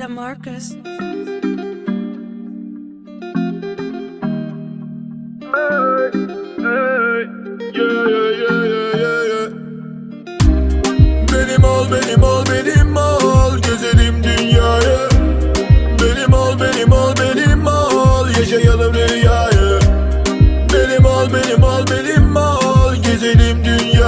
Lamarcus. Benim ol benim ol benim ol Gezelim dünyayı. Benim ol benim ol benim ol Yaşayalım rüyayı Benim ol benim ol benim ol Gezelim dünyayı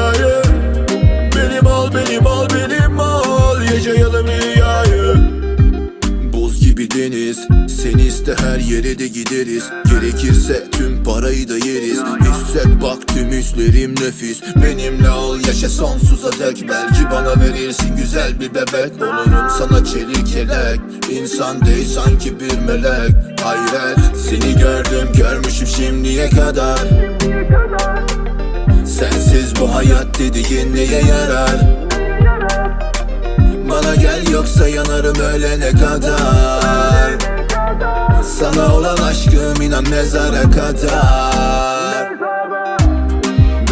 her yere de gideriz. Gerekirse tüm parayı da yeriz. Hisset bak tüm üslerim nefis. Benimle ol yaşa sonsuza dek. Belki bana verirsin güzel bir bebek. Olurum sana çelik yelek. İnsan değil sanki bir melek. Hayret seni gördüm görmüşüm şimdiye kadar. Sensiz bu hayat dediğin neye yarar? Bana gel yoksa yanarım ölene kadar Sana olan aşkım inan mezara kadar.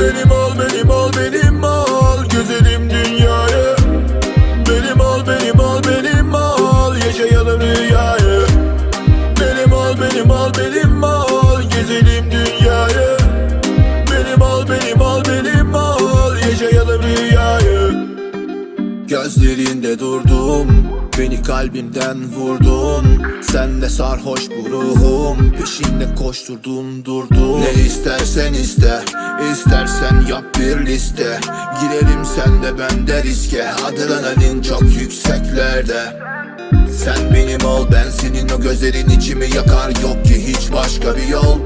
Benim ol benim ol benim ol. Gezelim dünyayı. Benim ol benim ol benim ol. Yaşayalım rüyayı. Benim ol benim ol benim ol. Gezelim dünyayı. Benim ol benim ol benim ol. Yaşayalım rüyayı. Gözlerinde durdum Beni kalbimden vurdun. Sen de sarhoş bu ruhum. Peşinde koşturdun durdun. Ne istersen iste İstersen yap bir liste. Girelim sen de ben de riske. Adrenalin çok yükseklerde. Sen benim ol ben senin o gözlerin içimi yakar. Yok ki hiç başka bir yol.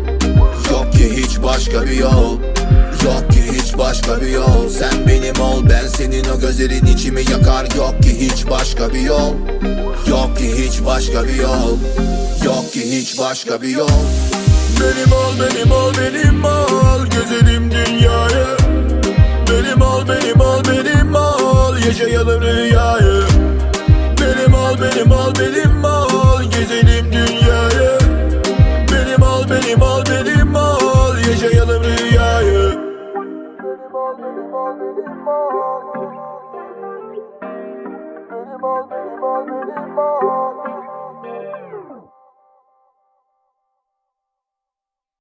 Yok ki hiç başka bir yol. Yok ki hiç başka bir yol. Sen benim ol ben senin o gözlerin içimi yakar. Yok ki hiç başka bir yol. Yok ki hiç başka bir yol. Yok ki hiç başka bir yol. Benim ol benim ol benim ol. Gezelim dünyayı. Benim ol benim ol benim ol. Yaşayalım